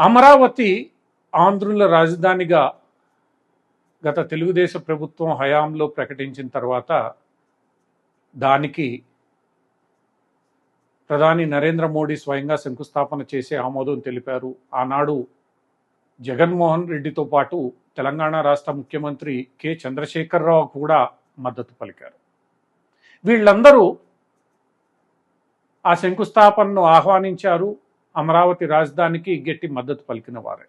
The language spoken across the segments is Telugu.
అమరావతి ఆంధ్రుల రాజధానిగా గత తెలుగుదేశం ప్రభుత్వం హయాంలో ప్రకటించిన తర్వాత దానికి ప్రధాని నరేంద్ర మోడీ స్వయంగా శంకుస్థాపన చేసే ఆమోదం తెలిపారు. ఆనాడు జగన్మోహన్ రెడ్డితో పాటు తెలంగాణ రాష్ట్ర ముఖ్యమంత్రి కె. చంద్రశేఖరరావు కూడా మద్దతు పలికారు. వీళ్ళందరూ ఆ శంకుస్థాపనను ఆహ్వానించారు. అమరావతి రాజధానికి గట్టి మద్దతు పలికిన వారే.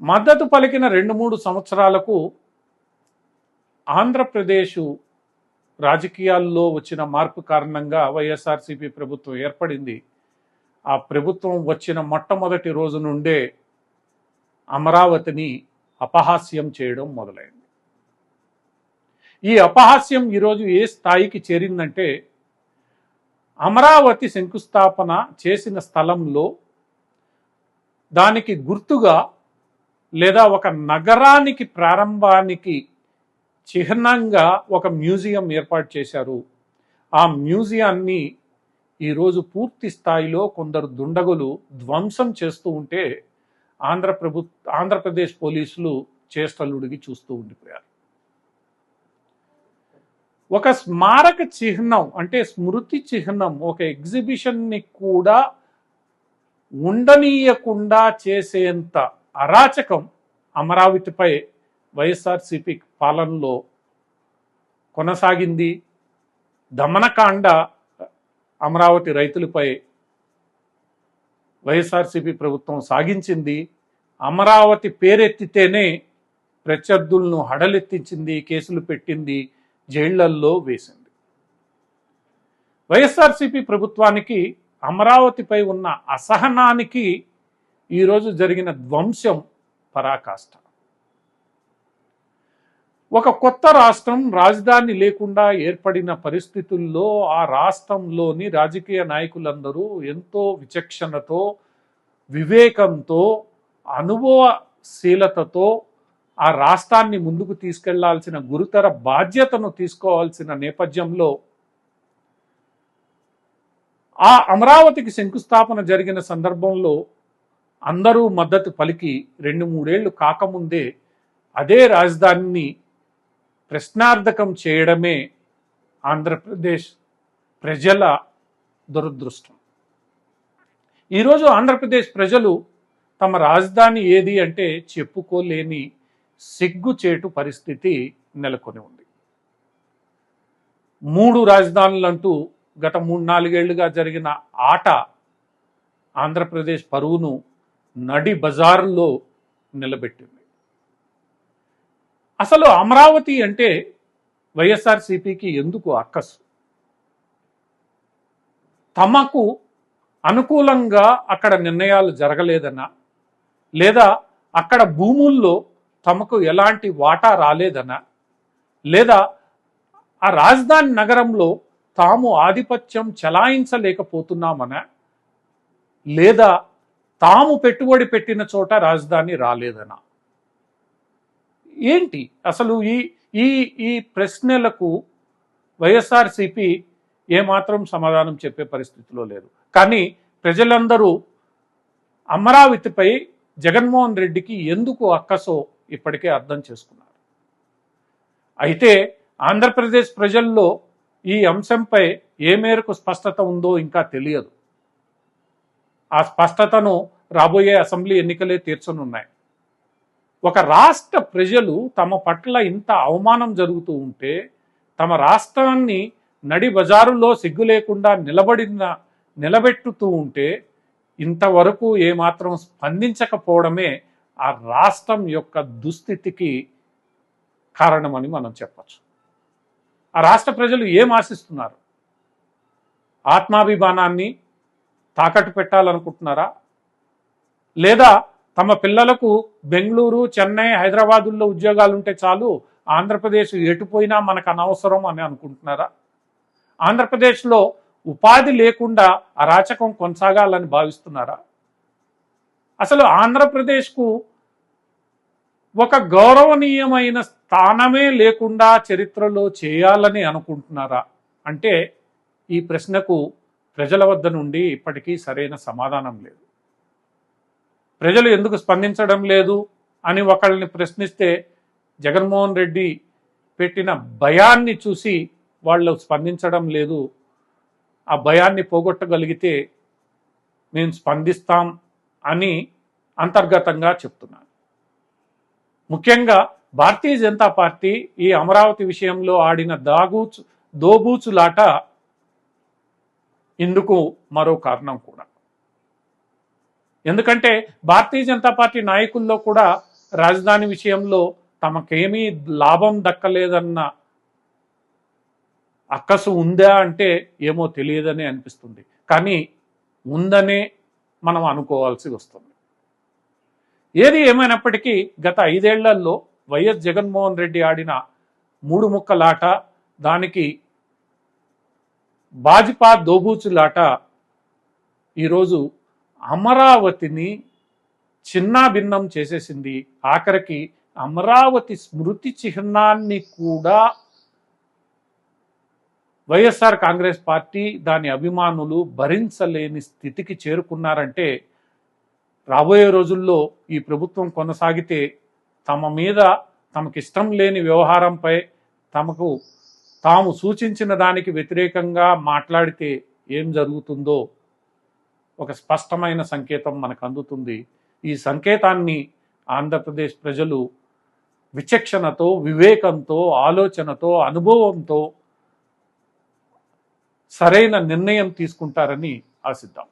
మద్దతు పలికిన రెండు మూడు సంవత్సరాలకు ఆంధ్రప్రదేశ్ రాజకీయాల్లో వచ్చిన మార్పు కారణంగా వైఎస్ఆర్సీపీ ప్రభుత్వం ఏర్పడింది. ఆ ప్రభుత్వం వచ్చిన మొట్టమొదటి రోజు నుండే అమరావతిని అపహాస్యం చేయడం మొదలైంది. ఈ అపహాస్యం ఈరోజు ఏ స్థాయికి చేరిందంటే అమరావతి శంకుస్థాపన చేసిన స్థలంలో దానికి గుర్తుగా లేదా ఒక నగరానికి ప్రారంభానికి చిహ్నంగా ఒక మ్యూజియం ఏర్పాటు చేశారు. ఆ మ్యూజియాన్ని ఈరోజు పూర్తి స్థాయిలో కొందరు దుండగులు ధ్వంసం చేస్తూ ఉంటే ఆంధ్ర ప్రభు ఆంధ్రప్రదేశ్ పోలీసులు చేష్టలుడిగి చూస్తూ ఉండిపోయారు. ఒక స్మారక చిహ్నం అంటే స్మృతి చిహ్నం ఒక ఎగ్జిబిషన్ని కూడా ఉండనీయకుండా చేసేంత అరాచకం అమరావతిపై వైఎస్ఆర్సిపి పాలనలో కొనసాగింది. దమనకాండ అమరావతి రైతులపై వైఎస్ఆర్సిపి ప్రభుత్వం సాగించింది. అమరావతి పేరెత్తితేనే ప్రత్యర్థులను హడలెత్తించింది కేసులు పెట్టింది. జైళ్ళల్లో వేసింది. వైఎస్ఆర్సీపీ ప్రభుత్వానికి అమరావతిపై ఉన్న అసహనానికి ఈరోజు జరిగిన ధ్వంసం పరాకాష్ట. ఒక కొత్త రాష్ట్రం రాజధాని లేకుండా ఏర్పడిన పరిస్థితుల్లో ఆ రాష్ట్రంలోని రాజకీయ నాయకులందరూ ఎంతో విచక్షణతో వివేకంతో అనుభవశీలతతో ఆ రాష్ట్రాన్ని ముందుకు తీసుకెళ్ళాల్సిన గురుతర బాధ్యతను తీసుకోవాల్సిన నేపథ్యంలో ఆ అమరావతికి శంకుస్థాపన జరిగిన సందర్భంలో అందరూ మద్దతు పలికి రెండు మూడేళ్ళు కాకముందే అదే రాజధానిని ప్రశ్నార్థకం చేయడమే ఆంధ్రప్రదేశ్ ప్రజల దురదృష్టం. ఈరోజు ఆంధ్రప్రదేశ్ ప్రజలు తమ రాజధాని ఏది అంటే చెప్పుకోలేని సిగ్గుచేటు పరిస్థితి నెలకొని ఉంది. మూడు రాజధానులంటూ గత మూడు నాలుగేళ్ళుగా జరిగిన ఆట ఆంధ్రప్రదేశ్ పరువును నడి బజార్లో నిలబెట్టింది. అసలు అమరావతి అంటే వైఎస్ఆర్సిపికి ఎందుకు అక్కసు? తమకు అనుకూలంగా అక్కడ నిర్ణయాలు జరగలేదన్నా లేదా అక్కడ భూముల్లో తమకు ఎలాంటి వాటా రాలేదనా. లేదా ఆ రాజధాని నగరంలో తాము ఆధిపత్యం చలాయించలేకపోతున్నామనా. లేదా తాము పెట్టుబడి పెట్టిన చోట రాజధాని రాలేదనా. ఏంటి? అసలు ఈ ఈ ఈ ప్రశ్నలకు వైఎస్ఆర్సిపి ఏమాత్రం సమాధానం చెప్పే పరిస్థితిలో లేదు. కానీ ప్రజలందరూ అమరావతిపై జగన్మోహన్ రెడ్డికి ఎందుకు అక్కసో ఇప్పటికే అర్థం చేసుకున్నారు. అయితే ఆంధ్రప్రదేశ్ ప్రజల్లో ఈ అంశంపై ఏ మేరకు స్పష్టత ఉందో ఇంకా తెలియదు. ఆ స్పష్టతను రాబోయే అసెంబ్లీ ఎన్నికలే తీర్చనున్నాయి. ఒక రాష్ట్ర ప్రజలు తమ పట్ల ఇంత అవమానం జరుగుతూ ఉంటే తమ రాష్ట్రాన్ని నడి బజారులో సిగ్గు లేకుండా నిలబడిన నిలబెట్టుతూ ఉంటే ఇంతవరకు ఏమాత్రం స్పందించకపోవడమే ఆ రాష్ట్రం యొక్క దుస్థితికి కారణమని మనం చెప్పచ్చు. ఆ రాష్ట్ర ప్రజలు ఏం ఆశిస్తున్నారు? ఆత్మాభిమానాన్ని తాకట్టు పెట్టాలనుకుంటున్నారా? లేదా తమ పిల్లలకు బెంగళూరు చెన్నై హైదరాబాదుల్లో ఉద్యోగాలు ఉంటే చాలు ఆంధ్రప్రదేశ్ ఎటుపోయినా మనకు అనవసరం అని అనుకుంటున్నారా? ఆంధ్రప్రదేశ్లో ఉపాధి లేకుండా అరాచకం కొనసాగాలని భావిస్తున్నారా? అసలు ఆంధ్రప్రదేశ్కు ఒక గౌరవనీయమైన స్థానమే లేకుండా చరిత్రలో చేయాలని అనుకుంటున్నారా? అంటే ఈ ప్రశ్నకు ప్రజల వద్ద నుండి ఇప్పటికీ సరైన సమాధానం లేదు. ప్రజలు ఎందుకు స్పందించడం లేదు అని ఒకళ్ళని ప్రశ్నిస్తే జగన్మోహన్ రెడ్డి పెట్టిన భయాన్ని చూసి వాళ్ళు స్పందించడం లేదు. ఆ భయాన్ని పోగొట్టగలిగితే మేము స్పందిస్తాం అని అంతర్గతంగా చెప్తున్నాను. ముఖ్యంగా భారతీయ జనతా పార్టీ ఈ అమరావతి విషయంలో ఆడిన దాగూచు దోబూచులాట ఇందుకు మరో కారణం కూడా. ఎందుకంటే భారతీయ జనతా పార్టీ నాయకుల్లో కూడా రాజధాని విషయంలో తమకేమీ లాభం దక్కలేదన్న అక్కసు ఉందా అంటే ఏమో తెలియదని అనిపిస్తుంది. కానీ ఉందనే మనం అనుకోవాల్సి వస్తుంది. ఏది ఏమైనప్పటికీ గత ఐదేళ్ళలో వైఎస్ జగన్మోహన్ రెడ్డి ఆడిన మూడు ముక్కలాట దానికి భాజపా దోబూచులాట ఈరోజు అమరావతిని చిన్నాభిన్నం చేసేసింది. ఆఖరికి అమరావతి స్మృతి చిహ్నాన్ని కూడా వైఎస్ఆర్ కాంగ్రెస్ పార్టీ దాని అభిమానులు భరించలేని స్థితికి చేరుకున్నారంటే రాబోయే రోజుల్లో ఈ ప్రభుత్వం కొనసాగితే తమ మీద తమకిష్టం లేని వ్యవహారంపై తమకు తాము సూచించిన దానికి వ్యతిరేకంగా మాట్లాడితే ఏం జరుగుతుందో ఒక స్పష్టమైన సంకేతం మనకు అందుతుంది. ఈ సంకేతాన్ని ఆంధ్రప్రదేశ్ ప్రజలు విచక్షణతో వివేకంతో ఆలోచనతో అనుభవంతో సరైన నిర్ణయం తీసుకుంటారని ఆశిద్దాం.